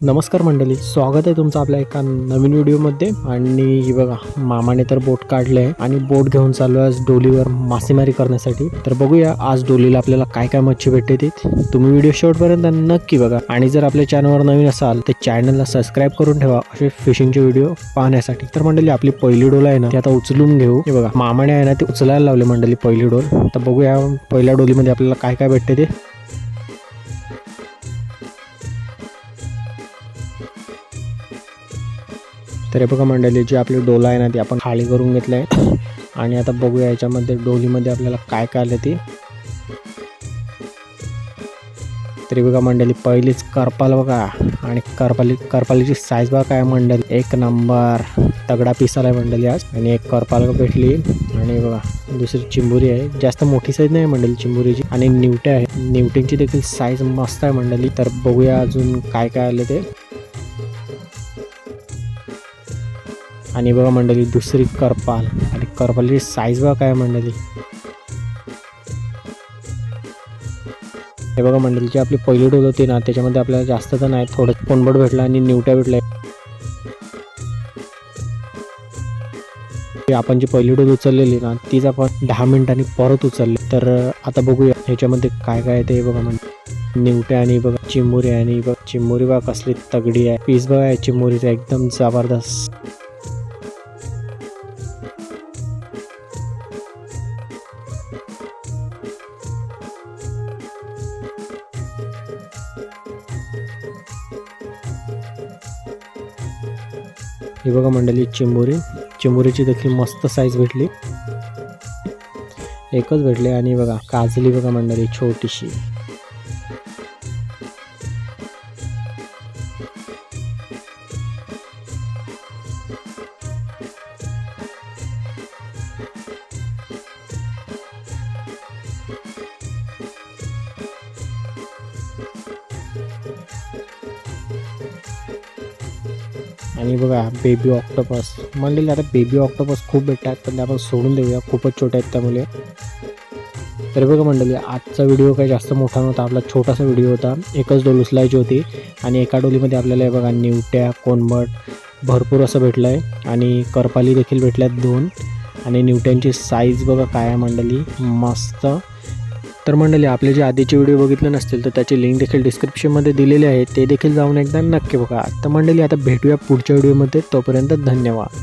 नमस्कार मंडळी स्वागत आहे तुमचं आपल्या एका नवीन व्हिडिओमध्ये. आणि ही बघा मामाने तर बोट काढले आहे आणि बोट घेऊन चालू आहे आज डोलीवर मासेमारी करण्यासाठी. तर बघूया आज डोलीला आपल्याला काय काय मच्छी भेटते ती. तुम्ही व्हिडिओ शेवटपर्यंत नक्की बघा. आणि जर आपल्या चॅनलवर नवीन असाल तर चॅनलला सबस्क्राईब करून ठेवा असे फिशिंगचे व्हिडिओ पाहण्यासाठी. तर मंडळी आपली पहिली डोल आहे ना ती आता उचलून घेऊ. हे बघा मामाने आहे ना ती उचलायला लावली मंडळी पहिली डोल. तर बघूया पहिल्या डोलीमध्ये आपल्याला काय काय भेटते ते. तर हे बघा मंडळी जी आपली डोला आहे ना ती आपण खाली करून घेतलं आहे आणि आता बघूया याच्यामध्ये डोलीमध्ये आपल्याला काय काय आलं ते. तरी बघा मंडळी पहिलीच करपाल बघा. आणि करपाली करपालीची साईज बघा काय मंडळी. एक नंबर तगडा पीस आहे मंडळी आज. आणि एक करपाल भेटली. आणि बघा दुसरी चिंबुरी आहे. जास्त मोठी साईज नाही मंडळी चिंबुरीची. आणि निवटे आहे. निवटेंची देखील साईज मस्त आहे मंडळी. तर बघूया अजून काय काय आलं ते. आणि बघा मंडळी दुसरी करपाल. आणि करपालची साईज बघा काय मंडळी. हे बघा मंडळीची आपली पहिली डोल होती ना त्याच्यामध्ये आपल्याला जास्त तर नाही थोडं कोंबड भेटला आणि निवट्या भेटल्या. आपण जी पहिली डोल उचललेली ना तीच आपण दहा मिनिटांनी परत उचलली. तर आता बघूया ह्याच्यामध्ये काय काय आहे ते बघा म्हणजे निवट्या आणि बघा चिंबोरी आणि बघ चिंबोरी बघा कसली तगडी आहे. पीस बघा आहे चिंबोरीचा एकदम जबरदस्त. ही बघा मंडळी चिंबोरी. चिंबोरीची देखील मस्त साईज भेटली. एकच भेटली आणि बघा काजली बघा मंडळी छोटीशी. आणि बघा बेबी ऑक्टोपस म्हणलेले आता बेबी ऑक्टोपस खूप भेटतात पण ते आपण सोडून देऊया. खूपच छोटे आहेत त्यामुळे. तर बघा मंडळी आजचा व्हिडिओ काही जास्त मोठा नव्हता. आपला छोटासा व्हिडिओ होता. एकच डोल उचलायची होती. आणि एका डोलीमध्ये आपल्याला हे बघा निवट्या कोनबट भरपूर असं भेटलं आहे आणि करपाली देखील भेटल्यात दोन. आणि निवट्यांची साईज बघा काय आहे मंडळी मस्त. तर मंडळी आपले जे आधीचे व्हिडिओ बघितले नसतील तर त्याची लिंक देखील डिस्क्रिप्शनमध्ये दिलेली आहे ते देखील जाऊन एकदा नक्की बघा. तर मंडळी आता भेटूया पुढच्या व्हिडिओमध्ये. तोपर्यंत धन्यवाद.